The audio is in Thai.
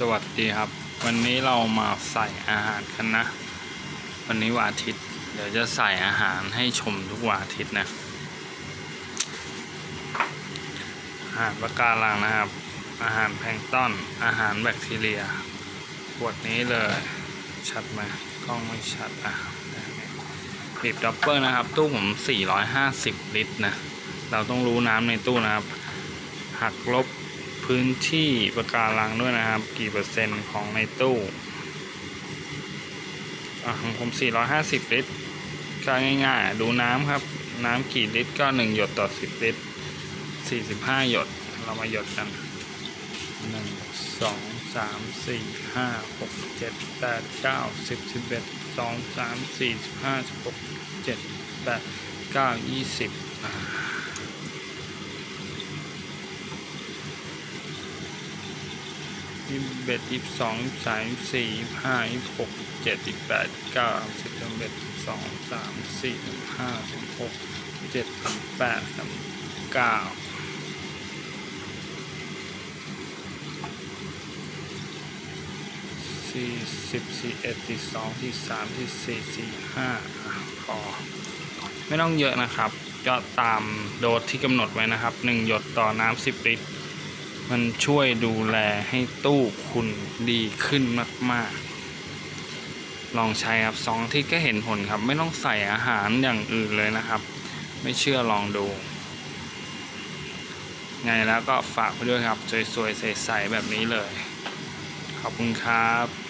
สวัสดีครับ วันนี้เรามาใส่อาหารกันนะ วันนี้วันอาทิตย์ เดี๋ยวจะใส่อาหารให้ชมทุกวันอาทิตย์นะอาหารปะการังนะครับ อาหารแพลงต้อนอาหารแบคทีเรียขวดนี้เลยชัดไหมกล้องไม่ชัดอะบีบดับเบิลนะครับ ตู้ผม 450 ลิตรนะ เราต้องรู้น้ำในตู้นะครับ หักลบ พื้นที่ประการังด้วยนะครับ กี่เปอร์เซ็นต์ของในตู้อะของผม 450 ลิตรก็ง่ายๆ ดูน้ำครับ น้ำกี่ลิตรก็ 1 หยดต่อ 10 ลิตร 45 หยด เรามาหยดกัน 1 2 3 4 5 6 7 8 9 10 11 2 3 4 5 6 7 8 9 20อ่า ยี่สิบเอ็ดยี่สิบสองยี่สิบสามยี่สิบสี่ยี่สิบห้ายี่สิบหกยี่สิบเจ็ดยี่สิบแปดยี่สิบเก้าสิบสิบเอ็ดสิบสองสามสี่สิบห้าสิบหกสิบเจ็ดสิบแปดสิบเก้าสี่สิบสี่เอ็ดสี่สองสี่สามสี่สี่สี่ห้าพอไม่ต้องเยอะนะครับ ก็ตามโดสที่กำหนดไว้นะครับหนึ่งหยดต่อน้ำสิบลิตร มันช่วยดูแลให้ตู้คุณดีขึ้นมาก ๆ ลองใช้ครับสองที่ก็เห็นผลครับ ไม่ต้องใส่อาหารอย่างอื่นเลยนะครับ ไม่เชื่อลองดู ไงแล้วก็ฝากไปด้วยครับ สวย ๆ ใส ๆ แบบนี้เลย ขอบคุณครับ